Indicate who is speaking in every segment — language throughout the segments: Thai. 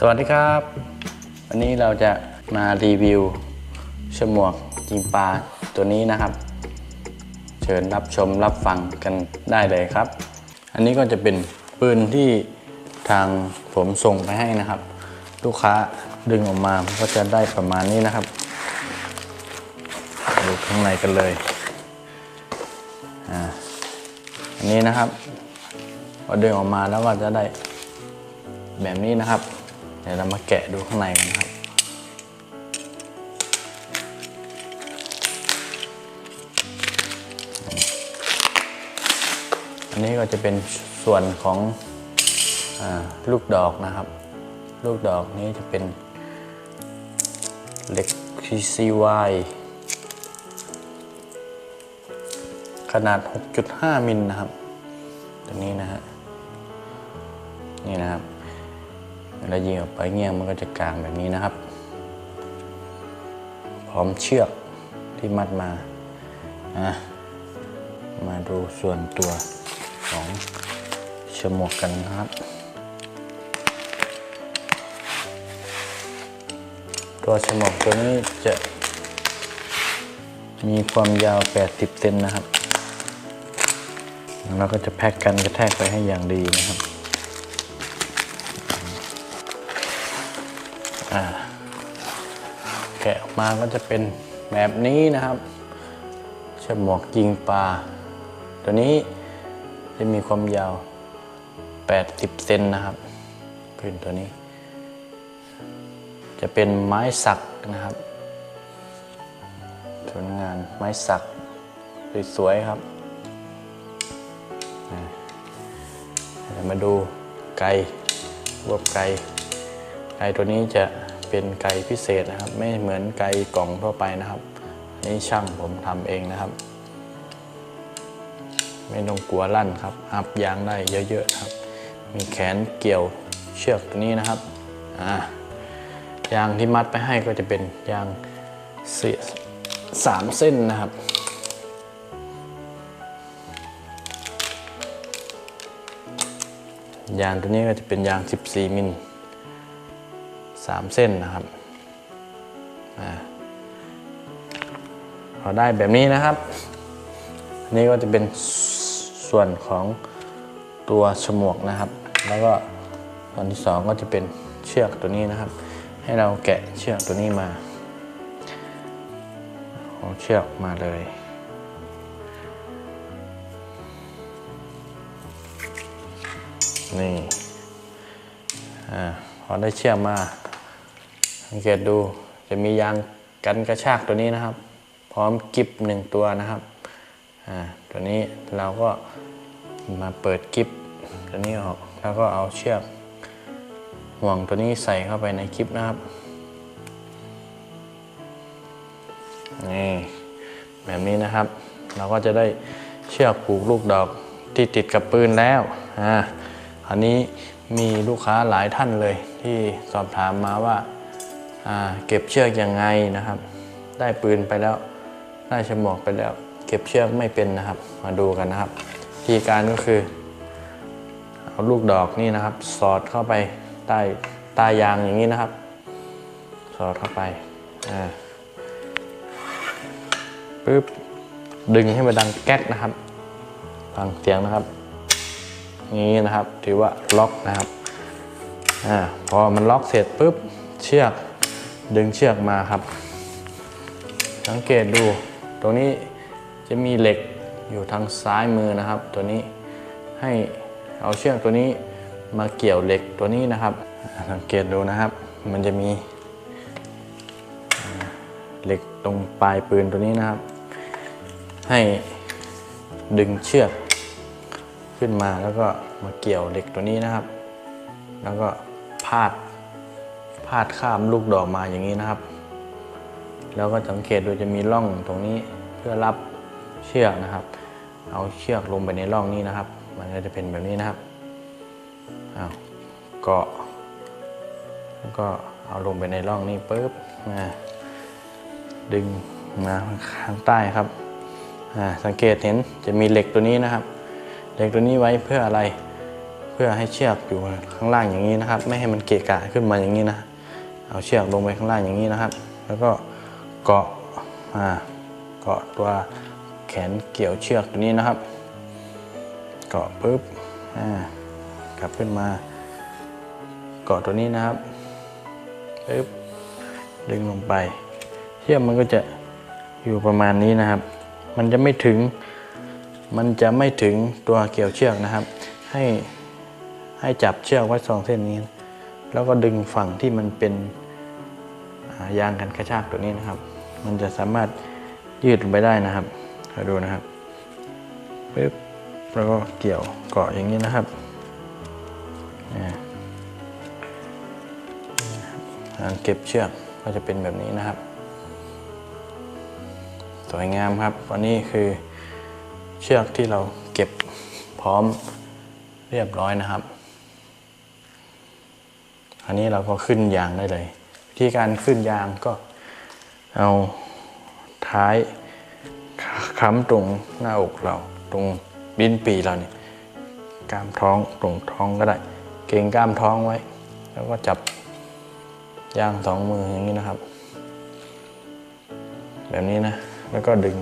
Speaker 1: สวัสดีครับ วันนี้เราจะมารีวิวฉมวกยิงปลาตัวนี้นะครับ เชิญรับชมรับฟังกันได้เลยครับ อันนี้ก็จะเป็นปืนที่ทางผมส่งไปให้นะครับ ลูกค้าดึงออกมาก็จะได้ประมาณนี้นะครับดูข้างในกันเลยอันนี้นะครับพอดึงออกมาแล้วก็จะได้แบบนี้นะครับ ดี๋ยวเรามาแกะดูข้างในกันครับ อันนี้ก็จะเป็นส่วนของอลูกดอกนะครับ ลูกดอกนี้จะเป็นเหล็ก PCY ขนาด 6.5 มิลนะครับตัวนี้นะฮะ นี่นะครับ เวลายิงออกไปเงี้ยมันก็จะกลางแบบนี้นะครับ พร้อมเชือกที่มัดมาอะมาดูส่วนตัวของฉมวกกันนะครับ ตัวฉมวกตัวนี้จะมีความยาว 80 เซนนะครับแล้วก็จะแพ็กกันกระแทกไปให้อย่างดีนะครับ อ่าแกะออกมาก็จะเป็นแบบนี้นะครับฉมวกยิงปลา ตัวนี้จะมีความยาว 80 เซนนะครับพื้นตัวนี้ จะเป็นไม้สักนะครับผลงานไม้สักสวยๆครับมาดูไก่รวบไก่ไก่ตัวนี้จะ เป็นไก่พิเศษนะครับ ไม่เหมือนไก่กล่องทั่วไปนะครับนนี่ช่างผมทำเองนะครับ ไม่ต้องกลัวลั่นครับอับยางได้เยอะๆครับ มีแขนเกี่ยวเชือกตัวนี้นะครับอ่ายางที่มัดไปให้ก็จะเป็นยางเสียสามเส้นนะครับยางตัวนี้ก็จะเป็นยาง 14 มิล สามเส้นนะครับพอได้แบบนี้นะครับนนี้ก็จะเป็นส่วนของตัวฉมวกนะครับ แล้วก็ส่วนที่สองก็จะเป็นเชือกตัวนี้นะครับ ให้เราแกะเชือกตัวนี้มาเอาเชือกมาเลยนี่อาพอได้เชือกมา สังเกตดูจะมียางกันกระชากตัวนี้นะครับ พร้อมกิบหนึ่งตัวนะครับอ่าตัวนี้เราก็มาเปิดกิบตัวนี้ออกแล้วก็เอาเชือกห่วงตัวนี้ใส่เข้าไปในกิบนะครับนี่แบบนี้นะครับ เราก็จะได้เชือกผูกลูกดอกที่ติดกับปืนแล้วอ่าอันนี้มีลูกค้าหลายท่านเลยที่สอบถามมาว่า เก็บเชือกยังไงนะครับ ได้ปืนไปแล้วได้ฉมวกไปแล้ว เก็บเชือกไม่เป็นนะครับ มาดูกันนะครับวิธีการก็คือเอาลูกดอกนี่นะครับ สอดเข้าไปใต้ใต้ยางอย่างนี้นะครับ สอดเข้าไปอ่าปึ๊บดึงให้มันดังแก๊กนะครับ ฟังเสียงนะครับนี้นะครับ ถือว่าล็อกนะครับอ่าพอมันล็อกเสร็จปุ๊บเชือก ดึงเชือกมาครับ สังเกตดู ตรงนี้จะมีเหล็กอยู่ทางซ้ายมือนะครับ ตัวนี้ให้เอาเชือกตัวนี้มาเกี่ยวเหล็กตัวนี้นะครับ สังเกตดูนะครับ มันจะมีเหล็กตรงปลายปืนตัวนี้นะครับ ให้ดึงเชือกขึ้นมาแล้วก็มาเกี่ยวเหล็กตัวนี้นะครับ แล้วก็พาด พาดข้ามลูกดอกมาอย่างนี้นะครับ แล้วก็สังเกตดูจะมีร่องตรงนี้เพื่อรับเชือกนะครับ เอาเชือกลงไปในร่องนี้นะครับ มันก็จะเป็นแบบนี้นะครับเอาเกาะแล้วก็เอาลงไปในร่องนี้ปุ๊บมาดึงมาข้างใต้ครับสังเกตเห็นจะมีเหล็กตัวนี้นะครับ เหล็กตัวนี้ไว้เพื่ออะไร เพเพื่อให้เชือกอยู่ข้างล่างอย่างนี้นะครับ ไม่ให้มันเกะกะขึ้นมาอย่างนี้นะ เอาเชือกลงไปข้างล่างอย่างนี้นะครับ แล้วก็เกาะมาเกาะตัวแขนเกี่ยวเชือกตัวนี้นะครับ เกาะปุ๊บอ่ากลับขึ้นมาเกาะตัวนี้นะครับปึ๊บดึงลงไป เชือกมันก็จะอยู่ประมาณนี้นะครับ มันจะไม่ถึง มันจะไม่ถึงตัวเกี่ยวเชือกนะครับ ให้ให้จับเชือกไว้สองเส้นนี้ แล้วก็ดึงฝั่งที่มันเป็นยางกันกระชากตัวนี้นะครับ มันจะสามารถยืดลงไปได้นะครับคอยดูนะครับปึ๊บแล้วก็เกี่ยวเกาะอย่างนี้นะครับการเก็บเชือกก็จะเป็นแบบนี้นะครับ สวยงามครับวันนี้คือเชือกที่เราเก็บพร้อมเรียบร้อยนะครับ อันนี้เราก็ขึ้นยางได้เลย วิธีการขึ้นยางก็เอาท้ายค้ำตรงหน้าอกเรา ตรงลิ้นปีเราเนี่ยกล้ามท้องตรงท้องก็ได้ เก่งกล้ามท้องไว้ แล้วก็จับยางสองมืออย่างนี้นะครับ แบบนี้นะ แล้วก็ดึง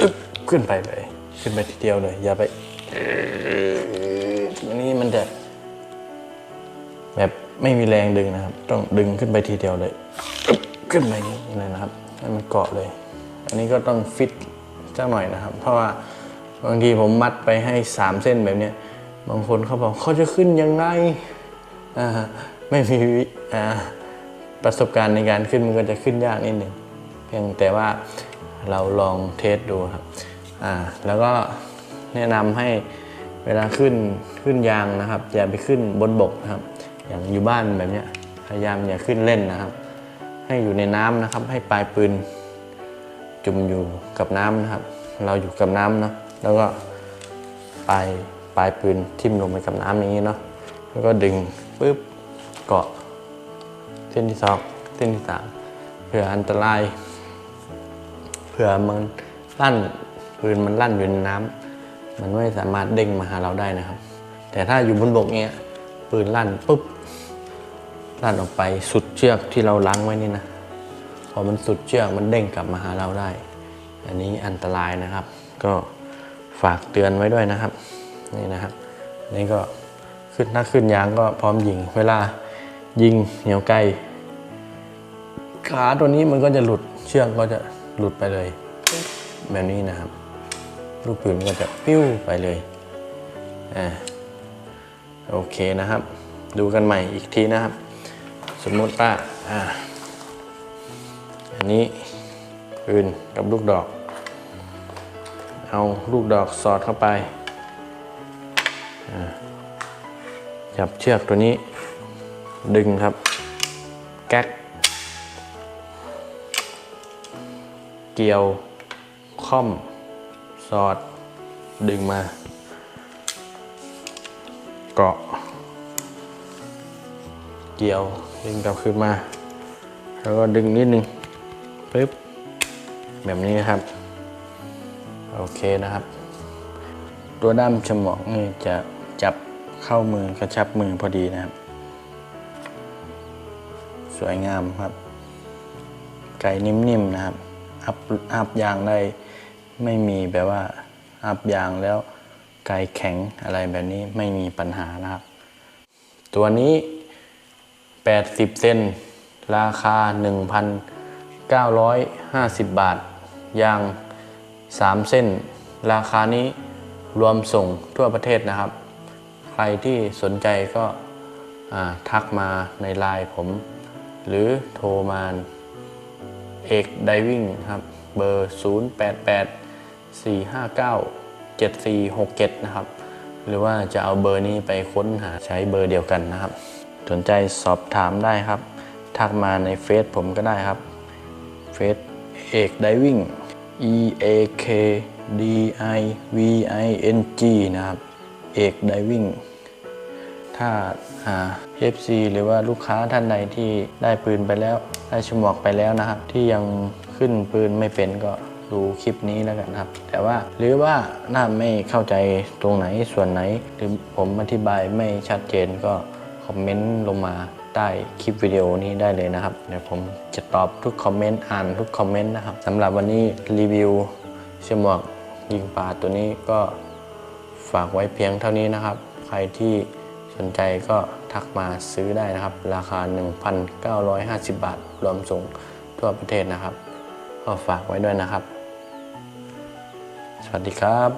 Speaker 1: อึ๊บขึ้นไปเลย ขึ้นไปทีเดียวเลย อย่าไปอันนี้มันจะแบบ ไม่มีแรงดึงนะครับ ต้องดึงขึ้นไปทีเดียวเลย ขึ้นไปนี้เลยนะครับให้มันเกาะเลย อันนี้ก็ต้องฟิตสักหน่อยนะครับ เพราะว่าบางทีผมมัดไปให้สามเส้นแบบนี้บางคนเขาบอกเขาจะขึ้นยังไงอ่าไม่มีอ่าประสบการณ์ในการขึ้นมันก็จะขึ้นยากนิดหนึ่งเพียงแต่ว่าเราลองเทสดูครับอ่าแล้วก็แนะนำให้เวลาขึ้นขึ้นยางนะครับ อย่าไปขึ้นบนบกนะครับ อย่างอยู่บ้านแบบนี้พยายามอย่าขึ้นเล่นนะครับ ให้อยู่ในน้ำนะครับ ให้ปลายปืน จุ่มอยู่กับน้ำนะครับ เราอยู่กับน้ำเนาะแล้วก็ปลายปลายปืนทิ่มลงไปกับน้ำอย่างนี้เนาะแล้วก็ดึงปุ๊บเกาะเส้นที่สองเส้นที่สามเผื่ออันตรายเผื่อมันลั่นปืนมันลั่นอยู่ในน้ำมันไม่สามารถเด้งมาหาเราได้นะครับ แต่ถ้าอยู่บนบกเนี้ย ปืนลั่นปุ๊บลั่นออกไปสุดเชือกที่เราล้างไว้นี่นะ พอมันสุดเชือกมันเด้งกลับมาหาเราได้ อันนี้อันตรายนะครับ ก็ฝากเตือนไว้ด้วยนะครับ นี่นะครับ นี่ก็ขึ้นถ้าขึ้นยางก็พร้อมยิง เวลายิงเหนียวไกลขาตัวนี้มันก็จะหลุดเชือกก็จะหลุดไปเลย แบบนี้นะครับ ลูกปืนก็จะปิ้วไปเลยอ่า โอเคนะครับ ดูกันใหม่อีกทีนะครับ สมมติว่าอ่าอันนี้ปืนกับลูกดอก เอาลูกดอกสอดเข้าไปจับเชือกตัวนี้ ดึงครับ แก๊ก เกี่ยวค่อม สอด ดึงมา เกาะ เกี่ยวดึงกลับขึ้นมา แล้วก็ดึงนิดนึงปึ๊บแบบนี้ครับ โอเคนะครับ ตัวด้ามฉมอกนี่จะจับเข้ามือกระชับมือพอดีนะครับ สวยงามครับ ไก่นิ่มๆนะครับอัพอัพยางได้ไม่มีแบบว่าอัพยางแล้ว ไก่แข็งอะไรแบบนี้ไม่มีปัญหานะครับ ตัวนี้ 80 เซนราคา 1,950 บาท ยาง 3 เส้น ราคานี้รวมส่งทั่วประเทศนะครับ ใครที่สนใจก็ทักมาในไลน์ผม หรือโทรมาเอกไดวิ่งครับ เบอร์ 088 459 7467 นะครับ หรือว่าจะเอาเบอร์นี้ไปค้นหาใช้เบอร์เดียวกันนะครับ สนใจสอบถามได้ครับ ทักมาในเฟซผมก็ได้ครับเฟซเอกไดวิ่ง E A K D I V I N G นะครับ เอกไดวิ่งถ้าหา FC หรือว่าลูกค้าท่านใดที่ได้ปืนไปแล้ว ได้ฉมวกไปแล้วนะครับ ที่ยังขึ้นปืนไม่เป็นก็ ดูคลิปนี้แล้วกันครับ แต่ว่าหรือว่าถ้าไม่เข้าใจตรงไหนส่วนไหน หรือผมอธิบายไม่ชัดเจนก็คอมเมนต์ลงมาใต้คลิปวิดีโอนี้ได้เลยนะครับ เดี๋ยวผมจะตอบทุกคอมเมนต์อ่านทุกคอมเมนต์นะครับสำหรับวันนี้รีวิวเชือมวกยิงปลาตัวนี้ก็ฝากไว้เพียงเท่านี้นะครับ ใครที่สนใจก็ทักมาซื้อได้นะครับ ราคา 1,950 บาท รวมส่งทั่วประเทศนะครับ ก็ฝากไว้ด้วยนะครับ สวัสดีครับ